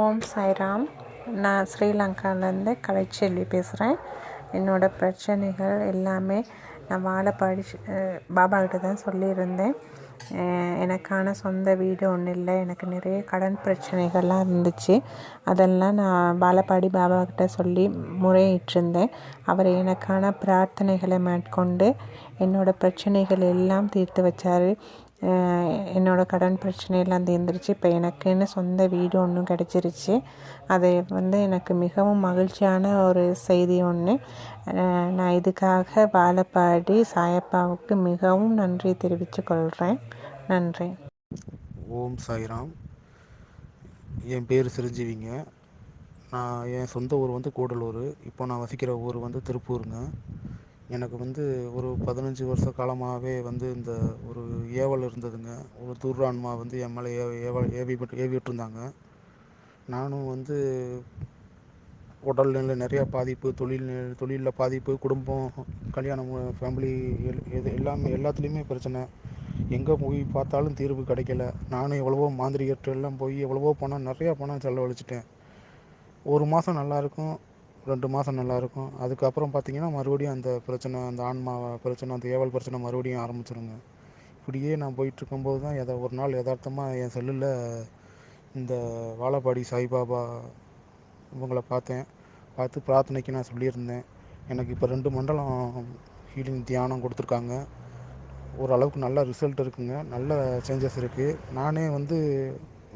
ஓம் சாய்ராம். நான் ஸ்ரீலங்காலேருந்து கலைச்செல்வி பேசுகிறேன் என்னோடய பிரச்சனைகள் எல்லாமே நான் வாழப்பாடி படிச்சு பாபாக்கிட்ட தான் சொல்லியிருந்தேன். எனக்கான சொந்த வீடு ஒன்றும் இல்லை. எனக்கு நிறைய கடன் பிரச்சனைகள்லாம் இருந்துச்சு. அதெல்லாம் நான் வாழப்பாடி பாபாக்கிட்ட சொல்லி முறையிட்டிருந்தேன். அவர் எனக்கான பிரார்த்தனைகளை மேற்கொண்டு என்னோடய பிரச்சனைகள் எல்லாம் தீர்த்து வச்சார். என்னோடய கடன் பிரச்சனையெல்லாம் தீர்ந்துருச்சு. இப்போ எனக்குன்னு சொந்த வீடு ஒன்றும் கிடச்சிருச்சு. அது வந்து எனக்கு மிகவும் மகிழ்ச்சியான ஒரு செய்தி ஒன்று நான் இதுக்காக வாழப்பாடி சாயப்பாவுக்கு மிகவும் நன்றி தெரிவித்து கொள்கிறேன் நன்றி. ஓம் சாய்ராம். என் பேர் சிரஞ்சீவிங்க நான் என் சொந்த ஊர் வந்து கூடலூர். இப்போ நான் வசிக்கிற ஊர் வந்து திருப்பூருங்க. எனக்கு வந்து ஒரு பதினஞ்சு வருஷ காலமாகவே வந்து இந்த ஒரு ஏவல் இருந்ததுங்க. ஒரு துர்ரான்மா வந்து என் மேலே ஏ ஏவல் ஏவி ஏவி விட்டுருந்தாங்க நானும் வந்து உடல்நிலை நிறையா பாதிப்பு தொழில் தொழிலில் பாதிப்பு குடும்பம் கல்யாணம் ஃபேமிலி எல் எது எல்லாமே எல்லாத்துலேயுமே பிரச்சனை. எங்கே போய் பார்த்தாலும் தீர்வு கிடைக்கல. நானும் எவ்வளவோ மாந்திரிகர்கிட்ட எல்லாம் போய் எவ்வளவோ பணம் நிறையா பணம் செலவழிச்சிட்டேன். ஒரு மாதம் நல்லாயிருக்கும் ரெண்டு மாதம் நல்லாயிருக்கும். அதுக்கப்புறம் பார்த்திங்கன்னா மறுபடியும் அந்த பிரச்சனை அந்த ஆன்மா பிரச்சனை அந்த ஏவல் பிரச்சனை மறுபடியும் ஆரம்பிச்சிருங்க. இப்படியே நான் போயிட்டுருக்கும்போது தான் எதை ஒரு நாள் யதார்த்தமாக என் செல்லில் இந்த வாழப்பாடி சாய்பாபா இவங்களை பார்த்தேன். பார்த்து பிரார்த்தனைக்கு நான் சொல்லியிருந்தேன். எனக்கு இப்போ ரெண்டு மண்டலம் ஹீலிங் தியானம் கொடுத்துருக்காங்க. ஓரளவுக்கு நல்ல ரிசல்ட் இருக்குங்க. நல்ல சேஞ்சஸ் இருக்குது நானே வந்து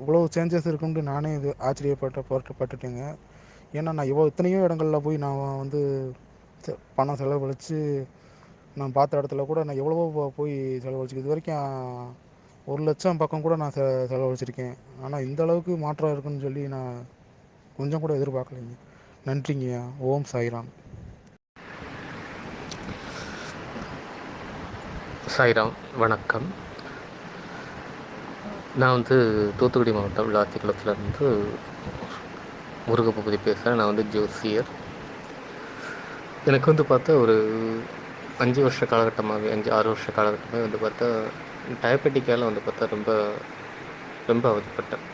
இவ்வளோ சேஞ்சஸ் இருக்குன்ட்டு நானே இது ஆச்சரியப்பட்ட பட்டுட்டேங்க ஏன்னா நான் இவ்வளோ எத்தனையோ இடங்களில் போய் நான் வந்து பணம் செலவழித்து நான் பார்த்த இடத்துல கூட நான் எவ்வளவோ போய் செலவழிச்சு இது வரைக்கும் ஒரு லட்சம் பக்கம் கூட நான் செ செலவழிச்சிருக்கேன். ஆனால் இந்த அளவுக்கு மாற்றம் இருக்குன்னு சொல்லி நான் கொஞ்சம் கூட எதிர்பார்க்கலைங்க. நன்றிங்க. ஓம் சாய்ராம். சாய்ராம் வணக்கம். நான் வந்து தூத்துக்குடி மாவட்டம் முருகப்பை முருகப்பகுதி பேசுகிறேன் நான் வந்து ஜோசியர். எனக்கு வந்து பார்த்தா ஒரு அஞ்சு வருஷ காலகட்டமாகவே அஞ்சு ஆறு வருஷ காலகட்டமாக வந்து பார்த்தா டயபெட்டிக்கால் வந்து பார்த்தா ரொம்ப ரொம்ப அவதிப்பட்டேன்.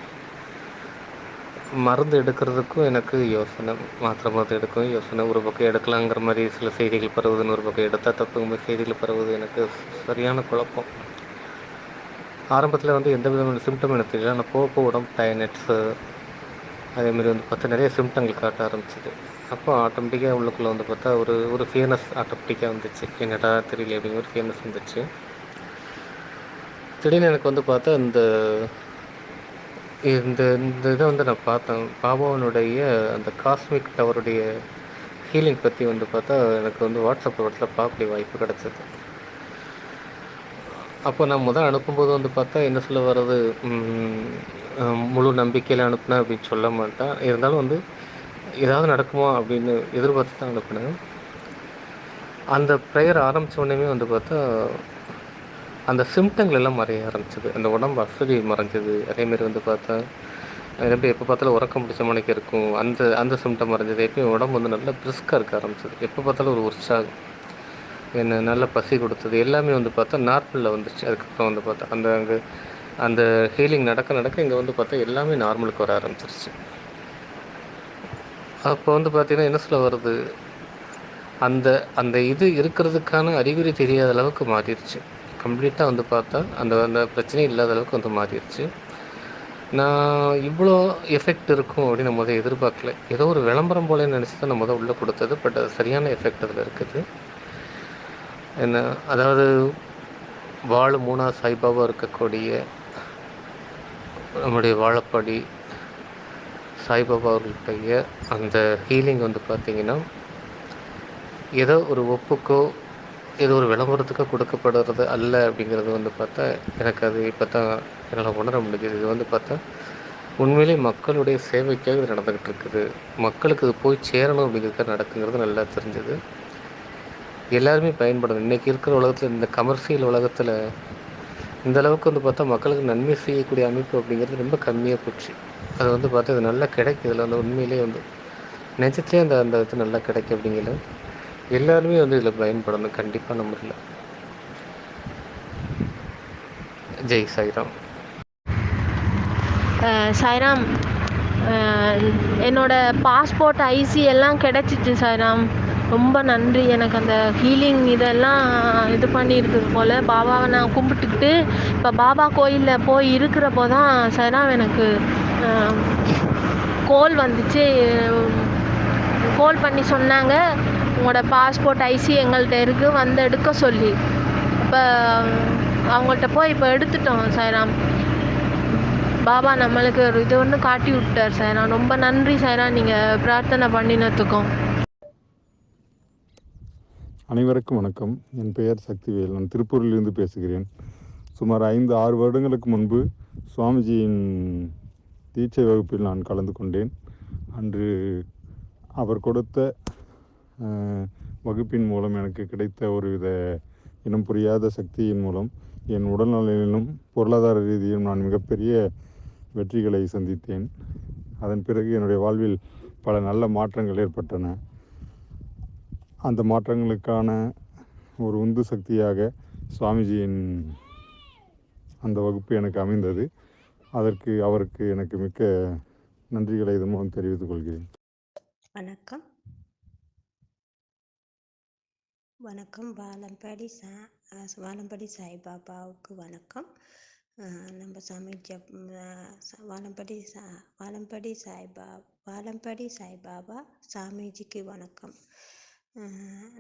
மருந்து எடுக்கிறதுக்கும் எனக்கு யோசனை மாத்திரை மருந்து எடுக்கும் யோசனை. ஒரு பக்கம் எடுக்கலாங்கிற மாதிரி சில செய்திகள் பரவுதுன்னு ஒரு பக்கம் எடுத்தால் தப்புங்கிற செய்திகள் பரவுது எனக்கு சரியான குழப்பம். ஆரம்பத்தில் வந்து எந்த விதமான சிம்டம் எனக்கு தெரியல ஆனால் போக போக உடம்பு டயனட்ஸு அதேமாதிரி வந்து பார்த்தா நிறைய சிம்டங்கள் காட்ட ஆரம்பிச்சிது. அப்போ ஆட்டோமேட்டிக்காக உள்ளுக்குள்ளே வந்து பார்த்தா ஒரு ஒரு ஃபியர்னஸ் ஆட்டோமேட்டிக்காக வந்துச்சு. என்னடா தெரியல அப்படிங்கிற ஒரு ஃபியர்னஸ் வந்துச்சு. திடீர்னு எனக்கு வந்து பார்த்தா இந்த இந்த இந்த இதை வந்து நான் பார்த்தேன். பாபாவனுடைய அந்த காஸ்மிக் டவருடைய ஹீலிங் பற்றி வந்து பார்த்தா எனக்கு வந்து வாட்ஸ்அப் படத்தில் பார்க்கக்கூடிய வாய்ப்பு கிடச்சிது. அப்போ நான் முதல் அனுப்பும்போது வந்து பார்த்தா என்ன சொல்ல வர்றது? முழு நம்பிக்கையில் அனுப்புனேன் அப்படின்னு சொல்ல மாட்டேன். இருந்தாலும் வந்து ஏதாவது நடக்குமா அப்படின்னு எதிர்பார்த்து தான் அனுப்புனேன். அந்த ப்ரேயர் ஆரம்பித்த உடனே வந்து பார்த்தா அந்த சிம்டங்கள் எல்லாம் மறைய ஆரம்பிச்சது. அந்த உடம்பு அசதி மறைஞ்சது. அதேமாரி வந்து பார்த்தா எப்படி எப்போ பார்த்தாலும் உறக்கம் பிடிச்ச மணிக்கு இருக்கும். அந்த அந்த சிம்டம் மறைஞ்சது. எப்பயும் உடம்பு வந்து நல்லா பிரிஸ்காக இருக்க ஆரம்பிச்சது. எப்போ பார்த்தாலும் ஒரு உற்சாகம். என்ன நல்ல பசி கொடுத்தது. எல்லாமே வந்து பார்த்தா நார்மலில் வந்துச்சு அதுக்கப்புறம் வந்து பார்த்தா அந்த அங்கே அந்த ஹீலிங் நடக்க நடக்க இங்கே வந்து பார்த்தா எல்லாமே நார்மலுக்கு வர ஆரம்பிச்சிருச்சு. அப்போ வந்து பார்த்திங்கன்னா என்ன சொல்ல வருது? அந்த அந்த இது இருக்கிறதுக்கான அறிகுறி தெரியாத அளவுக்கு மாறிடுச்சு கம்ப்ளீட்டாக வந்து பார்த்தா அந்த அந்த பிரச்சனை இல்லாத அளவுக்கு வந்து மாறிடுச்சு நான் இவ்வளோ எஃபெக்ட் இருக்கும் அப்படின்னு நம்ம முதல் எதிர்பார்க்கல. ஏதோ ஒரு விளம்பரம் போல நினச்சி தான் நம்ம முதல் உள்ளே கொடுத்தது. பட் அது சரியான எஃபெக்ட் அதில் இருக்குது. என்ன அதாவது வாழ மூணா சாய்பாபா இருக்கக்கூடிய நம்முடைய வாழப்பாடி சாய்பாபா அவர்களுடைய அந்த ஹீலிங் வந்து பார்த்திங்கன்னா ஏதோ ஒரு ஒப்புக்கோ ஏதோ ஒரு விளம்பரத்துக்கோ கொடுக்கப்படுறது அல்ல அப்படிங்கிறது வந்து பார்த்தா எனக்கு அது இப்போ தான் என்னால் உணர முடிஞ்சது. இது வந்து பார்த்தா உண்மையிலே மக்களுடைய சேவைக்காக இது நடந்துக்கிட்டு இருக்குது. மக்களுக்கு இது போய் சேரணும் அப்படிங்கிறதுக்காக நடக்குங்கிறது நல்லா தெரிஞ்சது. எல்லாருமே பயன்படணும் இன்றைக்கி இருக்கிற உலகத்தில் இந்த கமர்ஷியல் உலகத்தில் இந்த அளவுக்கு வந்து பார்த்தா மக்களுக்கு நன்மை செய்யக்கூடிய அமைப்பு அப்படிங்கிறது ரொம்ப கம்மியாக போச்சு. அது வந்து பார்த்தா இது நல்லா கிடைக்கும் இதில் வந்து உண்மையிலே வந்து நிஜத்துலேயே அந்த அந்த இது நல்லா கிடைக்கும் அப்படிங்கிற எல்லாருமே வந்து இதில் பயன்படணும். கண்டிப்பாக நம்ம நம்பரில் ஜெய் சாய்ராம். சாய்ராம் என்னோட பாஸ்போர்ட் ஐசி எல்லாம் கிடைச்சிச்சு சாய்ராம். ரொம்ப நன்றி. எனக்கு அந்த ஹீலிங் இதெல்லாம் இது பண்ணியிருக்குது போல். பாபாவை நான் கும்பிட்டுக்கிட்டு இப்போ பாபா கோயிலில் போய் இருக்கிறப்போ தான் சாய்ராம் எனக்கு கோல் வந்துச்சு. கோல் பண்ணி சொன்னாங்க. உங்களோட பாஸ்போர்ட் ஐசி எங்கள்கிட்ட இருக்குது வந்து எடுக்க சொல்லி. இப்போ அவங்கள்ட்ட போய் இப்போ எடுத்துட்டோம் சைராம் பாபா நம்மளுக்கு ஒரு இது ஒன்று காட்டி விட்டார் சாய்ராம் ரொம்ப நன்றி சாய்ராம் நீங்கள் பிரார்த்தனை பண்ணினத்துக்கும் அனைவருக்கும் வணக்கம். என் பெயர் சக்திவேல். நான் திருப்பூரிலிருந்து பேசுகிறேன். சுமார் ஐந்து ஆறு வருடங்களுக்கு முன்பு சுவாமிஜியின் தீட்சை வகுப்பில் நான் கலந்து கொண்டேன். அன்று அவர் கொடுத்த வகுப்பின் மூலம் எனக்கு கிடைத்த ஒரு வித இனம் புரியாத சக்தியின் மூலம் என் உடல்நலையிலும் பொருளாதார ரீதியிலும் நான் மிகப்பெரிய வெற்றிகளை சந்தித்தேன். அதன் பிறகு என்னுடைய வாழ்வில் பல நல்ல மாற்றங்கள் ஏற்பட்டன. அந்த மாற்றங்களுக்கான ஒரு உந்து சக்தியாக சுவாமிஜியின் அந்த வகுப்பு எனக்கு அமைந்தது. அதற்கு அவருக்கு எனக்கு மிக்க நன்றிகளை இது மூலம் தெரிவித்துக் கொள்கிறேன். வணக்கம். வணக்கம். வாழம்பாடி சா வாலம்பாடி சாய்பாபாவுக்கு வணக்கம். நம்ம சமைச்ச அஹ் ச- சா வாலம்பாடி சாய்பா வாலம்பாடி சாய்பாபா சாமிஜிக்கு வணக்கம்.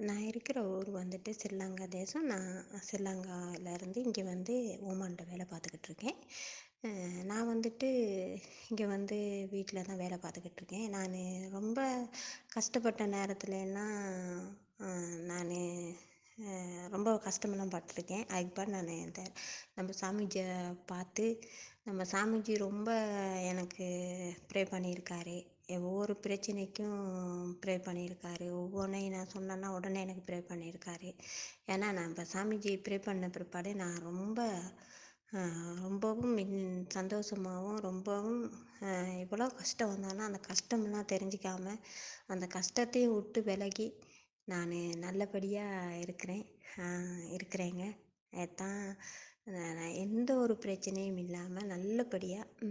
நான் இருக்கிற ஊர் வந்துட்டு ஸ்ரீலங்கா தேசம். நான் ஸ்ரீலங்காவிலேருந்து இங்கே வந்து ஓமான்கிட்ட வேலை பார்த்துக்கிட்டு இருக்கேன். நான் வந்துட்டு இங்கே வந்து வீட்டில் தான் வேலை பார்த்துக்கிட்டு இருக்கேன். நான் ரொம்ப கஷ்டப்பட்ட நேரத்துல எல்லாம் நான் ரொம்ப கஷ்டமெல்லாம் பட்டிருக்கேன். அதுக்கு நான் இந்த நம்ம சாமிஜியை பார்த்து நம்ம சாமிஜி ரொம்ப எனக்கு ப்ரே பண்ணியிருக்காரு. ஒவ்வொரு பிரச்சனைக்கும் ப்ரே பண்ணியிருக்காரு ஒவ்வொன்றையும் நான் சொன்னேன்னா உடனே எனக்கு ப்ரே பண்ணியிருக்காரு ஏன்னா நான் இப்போ சாமிஜி ப்ரே பண்ண பிற்பாடு நான் ரொம்ப ரொம்பவும் மின் சந்தோஷமாகவும் ரொம்பவும் எவ்வளோ கஷ்டம் வந்தாலும் அந்த கஷ்டமெல்லாம் தெரிஞ்சிக்காமல் அந்த கஷ்டத்தையும் விட்டு விலகி நான் நல்லபடியாக இருக்கிறேன். இருக்கிறேங்க. அதான் எந்த ஒரு பிரச்சனையும் இல்லாமல் நல்லபடியாக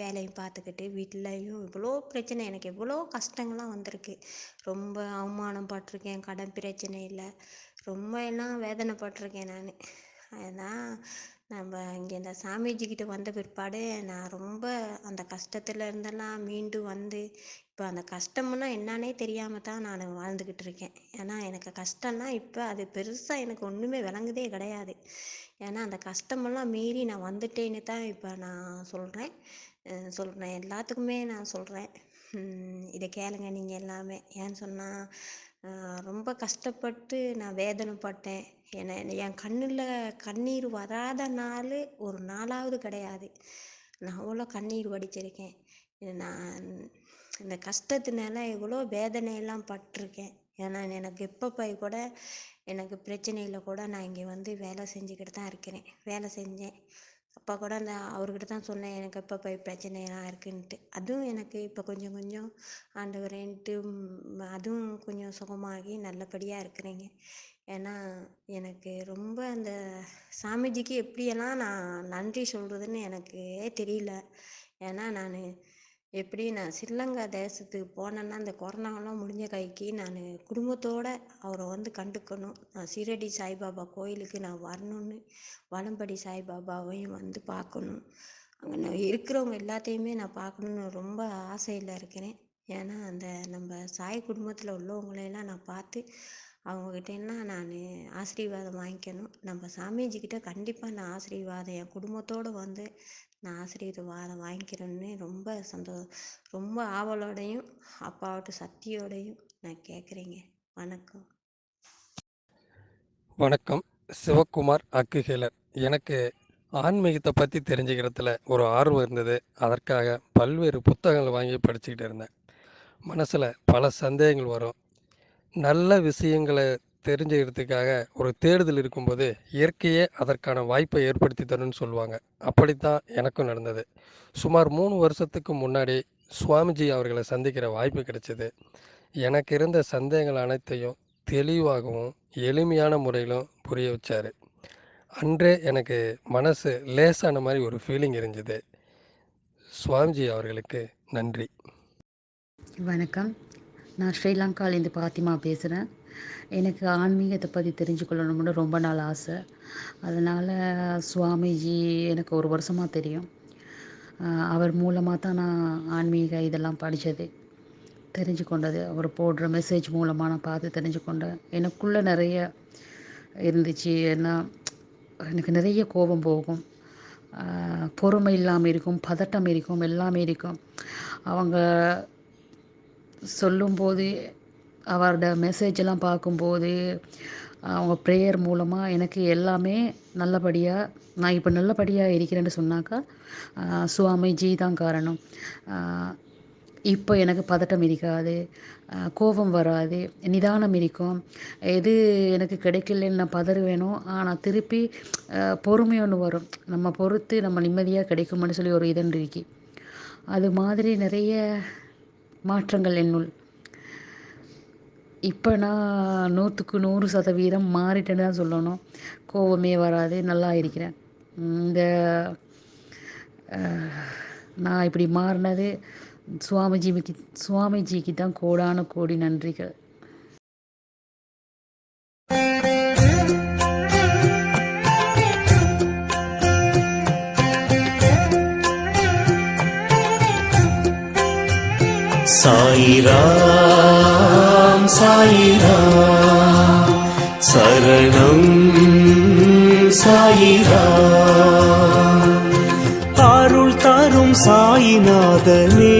வேலையும் பார்த்துக்கிட்டு வீட்லேயும் இவ்வளோ பிரச்சனை எனக்கு எவ்வளோ கஷ்டங்கள்லாம் வந்திருக்கு. ரொம்ப அவமானம் பட்டிருக்கேன் கடன் பிரச்சனையில் ரொம்ப எல்லாம் வேதனைப்பட்டிருக்கேன் நான். அதான் நம்ம இங்கே இந்த சாமிஜிக்கிட்ட வந்த பிற்பாடு நான் ரொம்ப அந்த கஷ்டத்துல இருந்தெல்லாம் மீண்டு வந்து இப்போ அந்த கஷ்டம்னா என்னன்னே தெரியாமல் தான் நான் வாழ்ந்துக்கிட்டு இருக்கேன். ஏன்னா எனக்கு கஷ்டம்னா இப்போ அது பெருசாக எனக்கு ஒன்றுமே விளங்குதே கிடையாது. ஏன்னா அந்த கஷ்டமெல்லாம் மீறி நான் வந்துட்டேன்னு தான் இப்போ நான் சொல்கிறேன் சொல்கிறேன் எல்லாத்துக்குமே நான் சொல்கிறேன் இதை கேளுங்க நீங்கள் எல்லாமே. ஏன்னு சொன்னால் ரொம்ப கஷ்டப்பட்டு நான் வேதனைப்பட்டேன். என்ன என் கண்ணில் கண்ணீர் வராத நாள் ஒரு நாளாவது கிடையாது. நான் அவ்வளோ கண்ணீர் வடிச்சிருக்கேன். நான் இந்த கஷ்டத்தினால எவ்வளோ வேதனையெல்லாம் பட்டிருக்கேன். ஏன்னா எனக்கு இப்போ போய் கூட எனக்கு பிரச்சனையில் கூட நான் இங்கே வந்து வேலை செஞ்சுக்கிட்டு தான் இருக்கிறேன். வேலை செஞ்சேன். அப்போ கூட அந்த அவர்கிட்ட தான் சொன்னேன் எனக்கு இப்போ போய் பிரச்சனையெல்லாம் இருக்குன்ட்டு. அதுவும் எனக்கு இப்போ கொஞ்சம் கொஞ்சம் ஆண்டவரேன்ட்டு அதுவும் கொஞ்சம் சுகமாகி நல்லபடியாக இருக்கிறேங்க. ஏன்னா எனக்கு ரொம்ப அந்த சாமிஜிக்கு எப்படியெல்லாம் நான் நன்றி சொல்கிறதுன்னு எனக்கு தெரியல. ஏன்னா நான் எப்படி நான் ஸ்ரீலங்கா தேசத்துக்கு போனேன்னா இந்த கொரோனாவெலாம் முடிஞ்ச கைக்கு நான் குடும்பத்தோடு அவரை வந்து கண்டுக்கணும். நான் சீரடி சாய்பாபா கோயிலுக்கு நான் வரணும்னு வலம்படி சாய்பாபாவையும் வந்து பார்க்கணும். அங்கே நான் இருக்கிறவங்க எல்லாத்தையுமே நான் பார்க்கணுன்னு ரொம்ப ஆசையில் இருக்கிறேன். ஏன்னா அந்த நம்ம சாய் குடும்பத்தில் உள்ளவங்களையெல்லாம் நான் பார்த்து அவங்கக்கிட்ட என்ன நான் ஆசீர்வாதம் வாங்கிக்கணும். நம்ம சாமிஜிக்கிட்ட கண்டிப்பாக நான் ஆசீர்வாதம் என் குடும்பத்தோடு வந்து நான் ஆசீர்வாதம் வாங்கிக்கிறேன்னு ரொம்ப சந்தோ ரொம்ப ஆவலோடையும் அப்பாவோட சக்தியோடையும் நான் கேட்குறேங்க வணக்கம். வணக்கம். சிவகுமார் அக்குகேலர் எனக்கு ஆன்மீகத்தை பற்றி தெரிஞ்சுக்கிறதுல ஒரு ஆர்வம் இருந்தது. அதற்காக பல்வேறு புத்தகங்கள் வாங்கி படிச்சுக்கிட்டு இருந்தேன். மனசில் பல சந்தேகங்கள் வரும். நல்ல விஷயங்களை தெரிஞ்சுக்கிறதுக்காக ஒரு தேடுதல் இருக்கும்போது இயற்கையே அதற்கான வாய்ப்பை ஏற்படுத்தி தரும்னு சொல்லுவாங்க. அப்படித்தான் எனக்கும் நடந்தது. சுமார் மூணு வருஷத்துக்கு முன்னாடி சுவாமிஜி அவர்களை சந்திக்கிற வாய்ப்பு கிடைச்சது. எனக்கு இருந்த சந்தேகங்கள் அனைத்தையும் தெளிவாகவும் எளிமையான முறையிலும் புரிய வச்சார். அன்றே எனக்கு மனசு லேசான மாதிரி ஒரு ஃபீலிங் இருந்தது. சுவாமிஜி அவர்களுக்கு நன்றி. வணக்கம். நான் ஸ்ரீலங்காலேருந்து பாத்திமா பேசுகிறேன் எனக்கு ஆன்மீகத்தை பற்றி தெரிஞ்சுக்கொள்ளணும்னு ரொம்ப நாள் ஆசை. அதனால் சுவாமிஜி எனக்கு ஒரு வருஷமாக தெரியும். அவர் மூலமாக தான் நான் ஆன்மீக இதெல்லாம் படித்தது தெரிஞ்சு கொண்டது அவர் போடுற மெசேஜ் மூலமாக நான் பார்த்து தெரிஞ்சு கொண்டேன் எனக்குள்ளே நிறைய இருந்துச்சு. ஏன்னா எனக்கு நிறைய கோபம் போகும். பொறுமை இல்லாமல் இருக்கும் பதட்டம் இருக்கும் எல்லாமே இருக்கும். அவங்க சொல்லும்போது அவரோட மெசேஜ் எல்லாம் பார்க்கும்போது அவங்க ப்ரேயர் மூலமாக எனக்கு எல்லாமே நல்லபடியாக நான் இப்போ நல்லபடியாக இருக்கிறேன்னு சொன்னாக்கா சுவாமிஜி தான் காரணம். இப்போ எனக்கு பதட்டம் இருக்காது கோபம் வராது நிதானம் இருக்கும். எது எனக்கு கிடைக்கலன்னு நான் பதறுவேனோ ஆனால் திருப்பி ஆஹ் பொறுமை ஒன்று வரும். நம்ம பொறுத்து நம்ம நிம்மதியாக கிடைக்கும்னு சொல்லி ஒரு இதன் இருக்கு. அது மாதிரி நிறைய மாற்றங்கள் என்னுள் இப்போ நான் நூற்றுக்கு நூறு சதவீதம் மாறிட்டேன்னு தான் சொல்லணும். கோபமே வராது நல்லா இருக்கிறேன். இந்த நான் இப்படி மாறினது சுவாமிஜிக்கு சுவாமிஜிக்கு தான் கோடான கோடி நன்றிகள். சாயிராம் சாயிராம் சரணம் சாயிராம். அருள் தரும் சாயிநாதனே.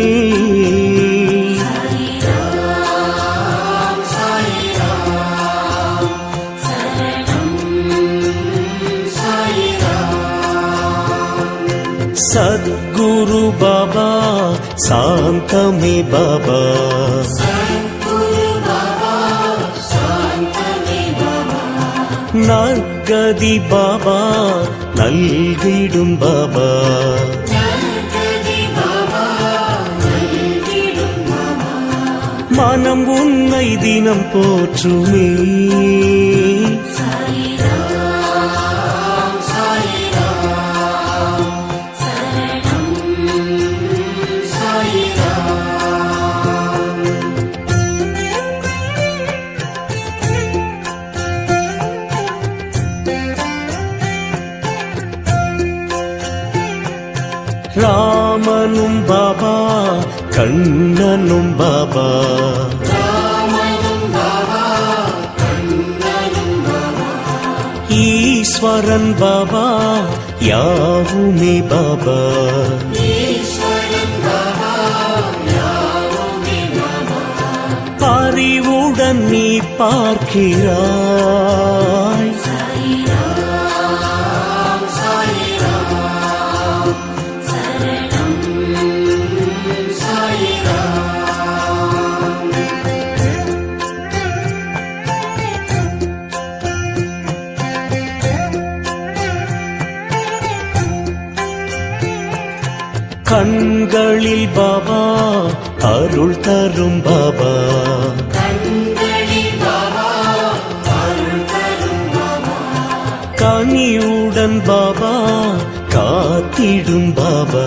சத்குரு பாபா சாந்தமே நாள் கதி பாபா நல்கிடும் பாபா. மனம் உன்னை தினம் போற்றுமே. கண்ணனும் பாபா. ஈஸ்வரன் பாபா யாவுமே பாபா. அறிவுடன் நீ பார்க்கிறாய். கண்களில் பாபா அருள் தரும் பாபா. கனியுடன் பாபா காத்திடும் பாபா.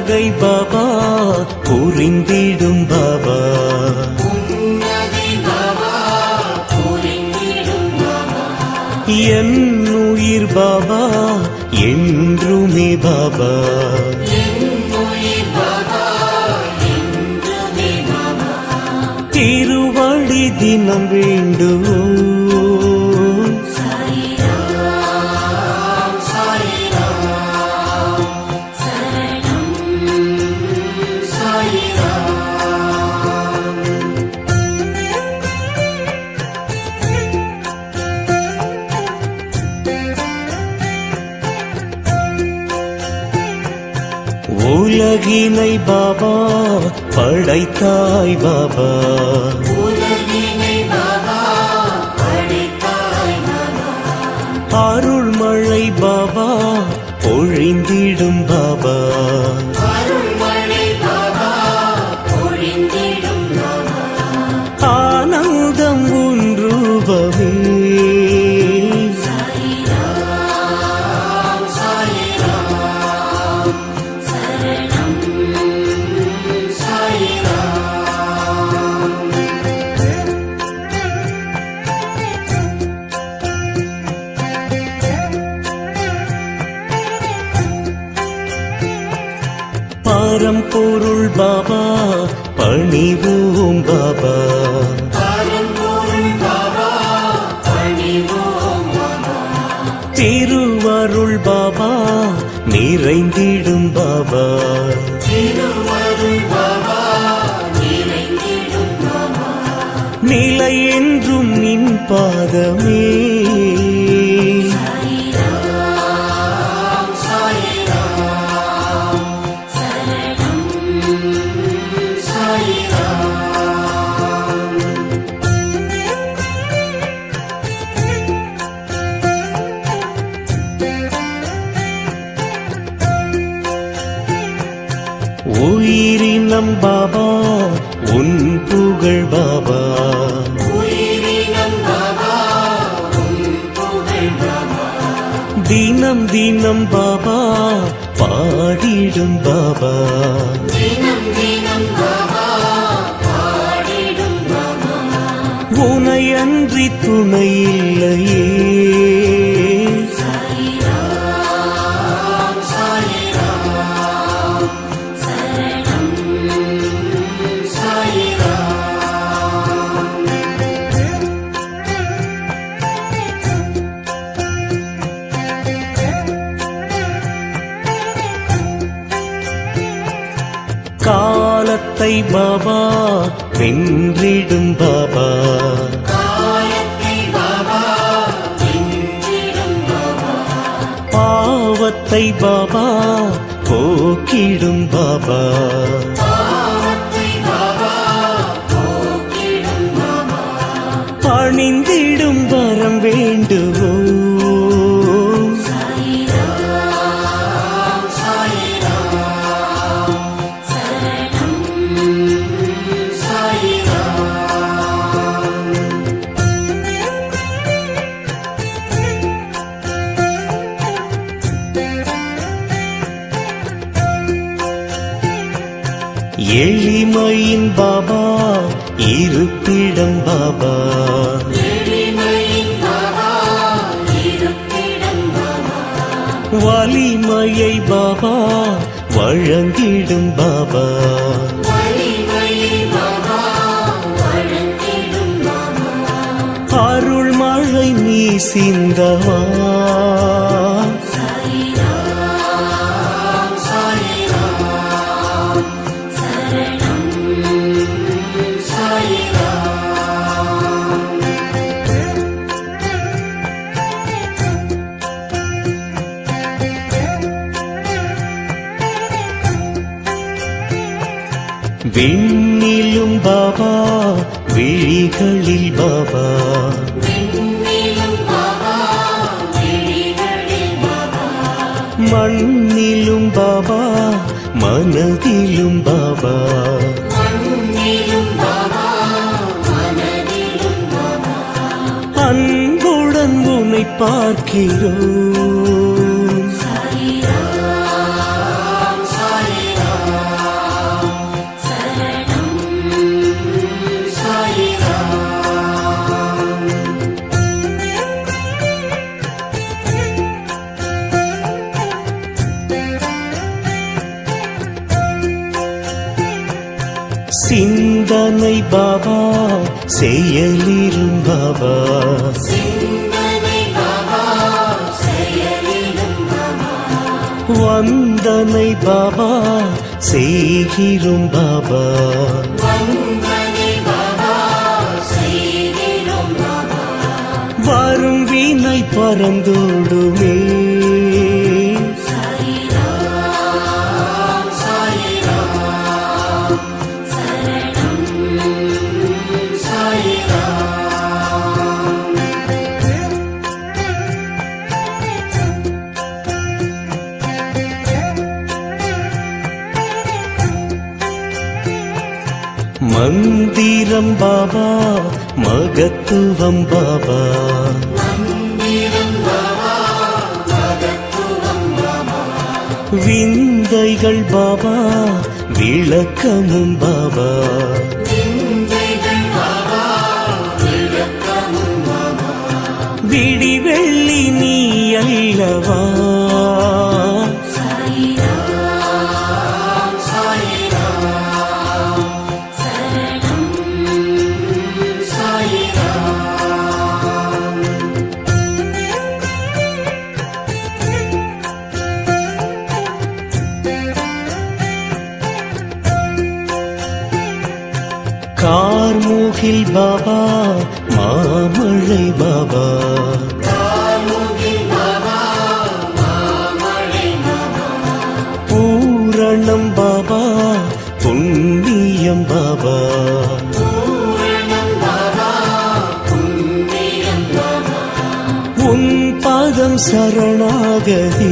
உன்னகை பாபா புரிந்திடும் பாபா. என் உயிர் பாபா என்றுமே பாபா. திருவழி தினம் வேண்டுவோம் உலகினை பாபா படைத்தாய் பாபா. அருள்மழை வெண் பாபா இருப்பிடம் பாபா. வலிமையை பாபா வழங்கிடும் பாபா. அருள் மழை நீ சிந்தவா. விண்ணிலும் பாபா விழிகளில் பாபா. மண்ணிலும் பாபா மனதிலும் பாபா. அன்புடன் உன்னை பார்க்கிறோம். செயலிலும் பாபா வந்தனை பாபா செய்கிறோம் பாபா வரும் வீணை பறந்தோடுமே. மகத்துவம் விந்தைகள் பாபா விளக்கமும் பாபா விடிவெள்ளி நீ அல்லவா? பாபா மாமழை பாபா. பூரணம் பாபா புண்ணியம் பாபா. உன் பாதம் சரணாகதீ.